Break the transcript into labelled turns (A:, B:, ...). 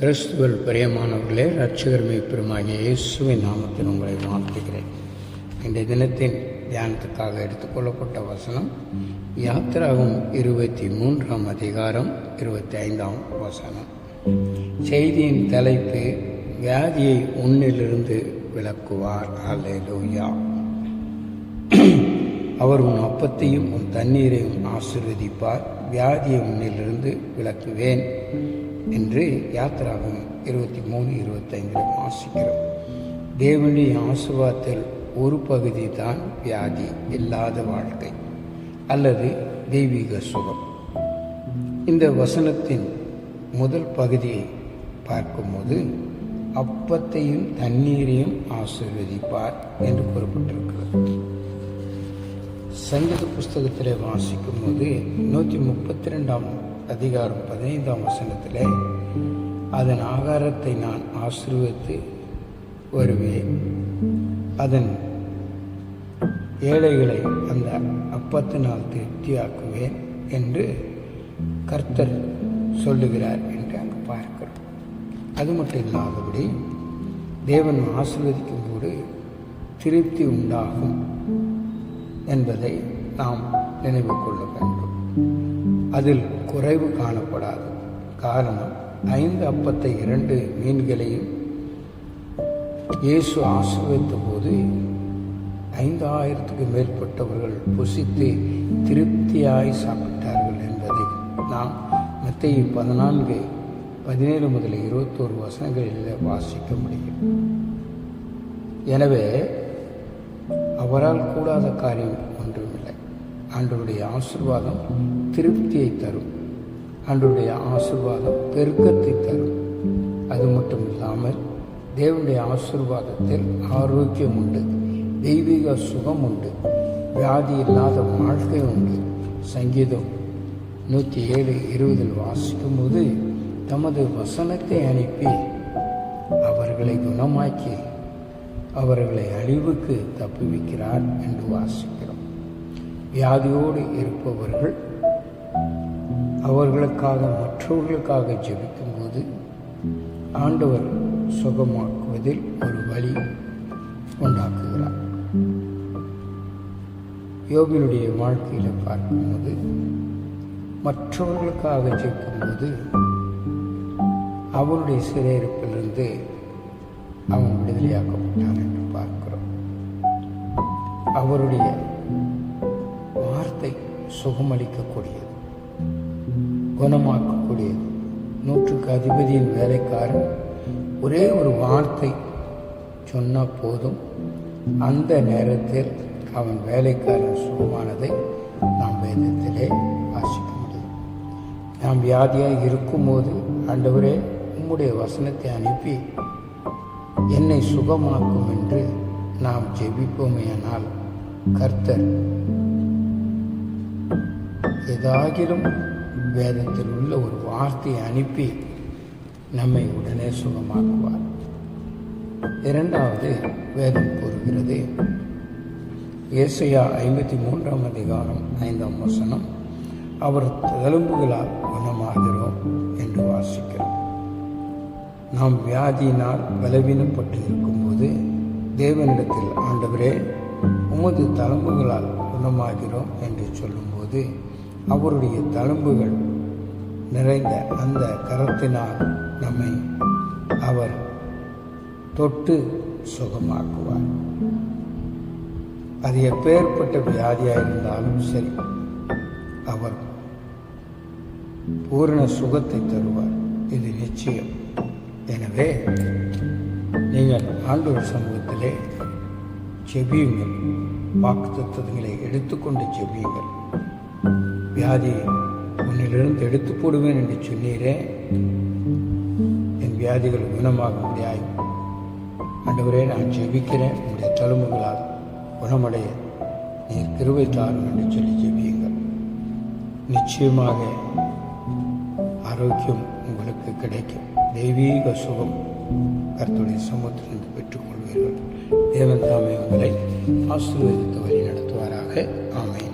A: கிறிஸ்துவல் பிரியமானவர்களே ரட்சகர்மை பெருமாகிய இயேசுவின் நாமத்தில் உங்களை வாழ்த்துகிறேன். இந்த தினத்தின் தியானத்துக்காக எடுத்துக்கொள்ளப்பட்ட வசனம் யாத்திராகும் இருபத்தி மூன்றாம் அதிகாரம் இருபத்தி ஐந்தாம் வசனம். செய்தியின் தலைப்பு வியாதியை உன்னிலிருந்து விளக்குவார் அல்லேலூயா. அவர் உன் அப்பத்தையும் உன் தண்ணீரையும் ஆசிர்வதிப்பார். வியாதியை உன்னிலிருந்து விளக்குவேன் என்று யாத்திராகும் இருபத்தி மூணு இருபத்தைந்தில் வாசிக்கிறோம். தேவனுடைய ஆசுவாத்தில் ஒரு பகுதி தான் வியாதி இல்லாத வாழ்க்கை அல்லது தெய்வீக சுகம். இந்த வசனத்தின் முதல் பகுதியை பார்க்கும்போது அப்பத்தையும் தண்ணீரையும் ஆசிர்வதிப்பார் என்று கூறப்பட்டிருக்கிறது சங்கீத புஸ்தகத்தில் வாசிக்கும் போது நூற்றி முப்பத்தி ரெண்டாம் அதிகாரம் பதினைந்தாம் வசனத்தில் அதன் ஆகாரத்தை நான் ஆசிர்வித்து வருவேன். அதன் ஏழைகளை அந்த அப்பத்தினால் திருப்தியாக்குவேன் என்று கர்த்தர் சொல்லுகிறார் என்று அங்கு பார்க்கிறோம். அது மட்டும் இல்லாதபடி தேவன் ஆசிர்வதிக்கும் போது திருப்தி உண்டாகும் என்பதை நாம் நினைவு கொள்ள வேண்டும். அதில் குறைவு காணப்படாது. காரணம் ஐந்து அப்பத்தை இரண்டு மீன்களையும் இயேசு ஆசிர்வித்த போது ஐந்தாயிரத்துக்கு மேற்பட்டவர்கள் புசித்து திருப்தியாய் சாப்பிட்டார்கள் என்பதை நாம் மத்திய பதினான்கு பதினேழு முதல் இருபத்தோரு வசனங்களில் வாசிக்க முடியும். எனவே அவரால் கூடாத காரியம் ஒன்று ஆண்டவருடைய ஆசிர்வாதம் திருப்தியை தரும். ஆண்டவருடைய ஆசிர்வாதம் பெருக்கத்தை தரும். அது மட்டும் இல்லாமல் தேவனுடைய ஆசிர்வாதத்தில் ஆரோக்கியம் உண்டு தெய்வீக சுகம் உண்டு வியாதி இல்லாத வாழ்க்கை உண்டு. சங்கீதம் நூற்றி ஏழு இருபதில் வாசிக்கும் போது தமது வசனத்தை அனுப்பி அவர்களை குணமாக்கி அவர்களை அழிவுக்கு தப்புவிக்கிறார் என்று வாசிக்கிறார் வியாதியோடு இருப்பவர்கள் அவர்களுக்காக மற்றவர்களுக்காக ஜெபிக்கும்போது ஆண்டவர் சுகமாக்குவதில் ஒரு வழி உண்டாக்குகிறார். யோகியுடைய வாழ்க்கையில் பார்க்கும்போது மற்றவர்களுக்காக ஜெபிக்கும்போது அவருடைய சிறையிருப்பிலிருந்து அவன் விடுதலையாக்கப்பட்டான் என்று பார்க்கிறோம். அவருடைய வார்த்தை சுகமளிக்கக்கூடியது குணமாக்கக்கூடியது. நூற்றுக்கு அதிபதியின் வேலைக்காரன் ஒரே ஒரு வார்த்தை சொன்னால் போதும். அந்த நேரத்தில் அவன் வேலைக்காரன் சுகமானதை நாம் வேதத்திலே வாசிக்க முடியும். நாம் வியாதியாக இருக்கும்போது ஆண்டவரே உம்முடைய வசனத்தை அனுப்பி என்னை சுகமாக்கும் என்று நாம் ஜெபிப்போமேயானால் கர்த்தர் ஏதாகிலும் வேதத்தில் உள்ள ஒரு வார்த்தையை அனுப்பி நம்மை உடனே சுகமாக்குவார். இரண்டாவது வேதம் கூறுகிறது. ஏசையா ஐம்பத்தி மூன்றாம் அதிகாரம் ஐந்தாம் வசனம் அவர் தழும்புகளால் குணமாகிறோம் என்று வாசிக்கிறோம். நாம் வியாதியினால் பலவீனப்பட்டு இருக்கும்போது தேவனிடத்தில் ஆண்டவரே உமது தழும்புகளால் குணமாகிறோம் என்று சொல்லும்போது அவருடைய தழும்புகள் நிறைந்த அந்த கரத்தினால் நம்மை அவர் தொட்டு சுகமாக்குவார். அது எப்பேற்பட்ட வியாதியாக இருந்தாலும் சரி அவர் பூரண சுகத்தை தருவார். இது நிச்சயம். எனவே நீங்கள் ஆண்டவர் சமூகத்திலே செபியுங்கள் வாக்கு தத்துவங்களை எடுத்துக்கொண்டு செபியுங்கள் வியாதி உன்னிலிருந்து எடுத்து போடுவேன் என்று சொன்னீரே. என் வியாதிகள் குணமாக முடியாது ஆண்டவரே நான் ஜெபிக்கிறேன். உங்களுடைய தழும்புகளால் குணமடைய நீர் கிருவை தாரும் என்று சொல்லி ஜெபியுங்கள். நிச்சயமாக ஆரோக்கியம் உங்களுக்கு கிடைக்கும். தெய்வீக சுகம் கர்த்துடைய சமூகத்திலிருந்து பெற்றுக்கொள்வீர்கள். தேவன் தாமே உங்களை ஆசீர்வதித்து வழி நடத்துவாராக. ஆமை